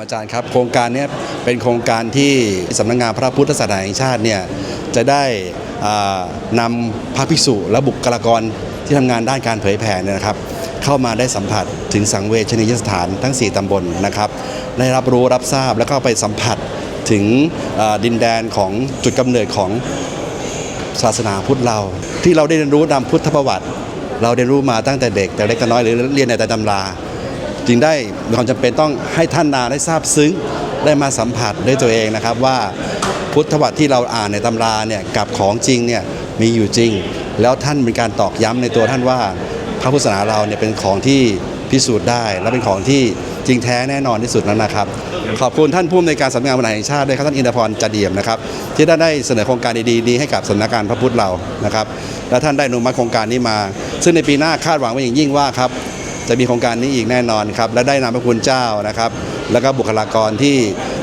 อาจารย์ครับ โครงการนี้เป็นโครงการที่สำนักงานพระพุทธศาสนาแห่งชาติเนี่ยจะได้นำพระภิกษุและบุคลากรที่ทำงานด้านการเผยแผ่เนี่ยนะครับ เข้ามาได้สัมผัสถึงสังเวชนียสถานทั้ง 4ตำบลนะครับ ได้รับรู้รับทราบแล้วก็ไปสัมผัสถึงดินแดนของจุดกำเนิดของศาสนาพุทธเรา ที่เราได้เรียนรู้ตามพุทธประวัติ เราได้รู้มาตั้งแต่เด็กแต่เล็กแต่น้อยหรือเรียนในแต่ตำรา จึงได้มีความจำเป็นต้องให้ท่านนาได้ทราบซึ้งได้มาสัมผัสด้วยตัวเองนะครับว่าพุทธวัติที่เราอ่านในตำราเนี่ยกับของจริงเนี่ยมีอยู่จริง แล้วท่านเป็นการตอกย้ำในตัวท่านว่า พระพุทธศาสนาเราเนี่ยเป็นของที่พิสูจน์ได้ และเป็นของที่จริงแท้แน่นอนที่สุดนั้นนะครับ ขอบคุณท่านผู้อำนวยการสำนักงานบริหารแห่งชาติด้วยครับท่านอินทรพรจัดเดี่ยมนะครับที่ได้ได้เสนอโครงการดีๆนี้ให้กับสำนักงานพระพุทธเรานะครับและท่านได้อนุมัติโครงการนี้มา ซึ่งในปีหน้าคาดหวังไว้อย่างยิ่งว่าครับ จะมีโครงการนี้อีกแน่นอนครับ และได้นำพระคุณเจ้านะครับ แล้วก็บุคลากรที่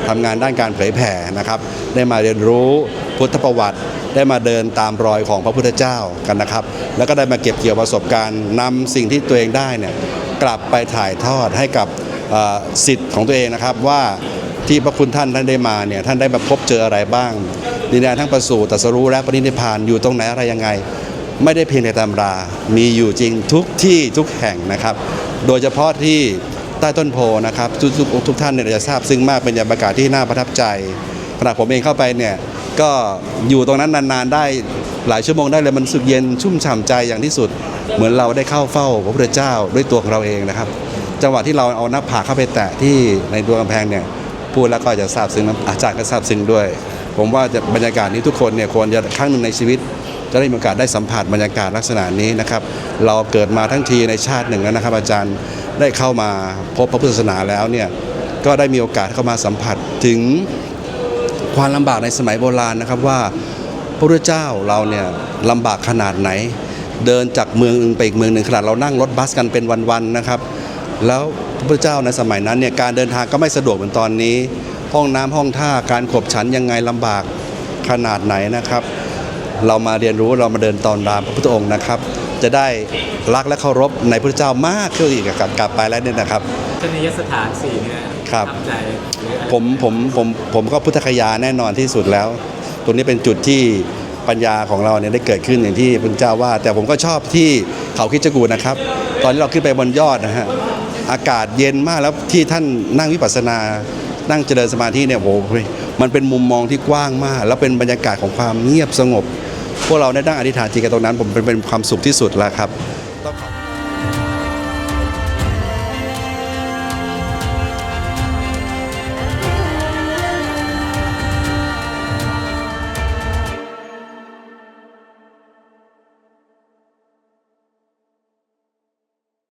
ทำงานด้านการเผยแผ่นะครับ ได้มาเรียนรู้พุทธประวัติ ได้มาเดินตามรอยของพระพุทธเจ้ากันนะครับ แล้วก็ได้มาเก็บเกี่ยวประสบการณ์นำสิ่งที่ตัวเองได้เนี่ยกลับไปถ่ายทอดให้กับสิทธิ์ของตัวเองนะครับว่าที่พระคุณท่านท่านได้มาเนี่ยท่านได้มาพบเจออะไรบ้างดินแดนทั้งประสูติตรัสรู้และปรินิพพานอยู่ตรงไหนอะไรยังไง ไม่ได้เพียงในตำรา มีอยู่จริงทุกที่ทุกแห่งนะครับ โดยเฉพาะที่ใต้ต้นโพนะครับ ทุกทุกทุกท่านเนี่ยจะทราบซึ้งมากเป็นบรรยากาศที่น่าประทับใจขณะผมเองเข้าไปเนี่ยก็อยู่ตรงนั้นนานๆได้หลายชั่วโมงได้เลยมันสึกเย็นชุ่มฉ่ำใจอย่างที่สุด เหมือนเราได้เข้าเฝ้าพระพุทธเจ้าด้วยตัวของเราเองนะครับ จังหวะที่เราเอาหน้าผากเข้าไปแตะที่ในดวงกำแพงเนี่ยพูดแล้วก็จะทราบซึ้งน้ำอาจารย์ก็ทราบซึ้งด้วย ผมว่าจะบรรยากาศนี้ทุกคนเนี่ยควรจะครั้งหนึ่งในชีวิต จะได้มีโอกาสได้สัมผัสบรรยากาศลักษณะนี้นะครับ เราเกิดมาทั้งทีในชาติหนึ่งแล้วนะครับ อาจารย์ได้เข้ามาพบพระพุทธศาสนาแล้วเนี่ยก็ได้มีโอกาสเข้ามาสัมผัสถึงความลำบากในสมัยโบราณนะครับว่าพระพุทธเจ้าเราเนี่ยลำบากขนาดไหน เดินจากเมืองหนึงไปอีกเมืองหนึ่งขนาดเรานั่งรถบัสกันเป็นวันๆนะครับ แล้วพระพุทธเจ้าในสมัยนั้นเนี่ยการเดินทางก็ไม่สะดวกเหมือนตอนนี้ ห้องน้ำห้องท่าการขบฉันยังไงลำบากขนาดไหนนะครับ เรามาเรียนรู้เรามาเดินตอนรามพระพุทธองค์นะครับ จะได้รักและเคารพในพระพุทธเจ้ามากขึ้นอีกกับกลับไปแล้วเนี่ยนะครับชนียสถานสี่เนี่ยครับประทัใจหรืออะไรผมผมผมผมก็พุทธคยาแน่นอนที่สุดแล้ว ตรงนี้เป็นจุดที่ปัญญาของเราเนี่ยได้เกิดขึ้นอย่างที่พระเจ้าว่า แต่ผมก็ชอบที่เขาคิดจกูฏนะครับ ตอนที่เราขึ้นไปบนยอดนะฮะอากาศเย็นมากแล้วที่ท่านนั่งวิปัสสนานั่งเจริญสมาธิเนี่ยโอ้โหมันเป็นมุมมองที่กว้างมาก แล้วเป็นบรรยากาศของความเงียบสงบ พวกเราได้นั่งอธิษฐานจิตกันตรงนั้น ผมเป็นความสุขที่สุดแล้วครับ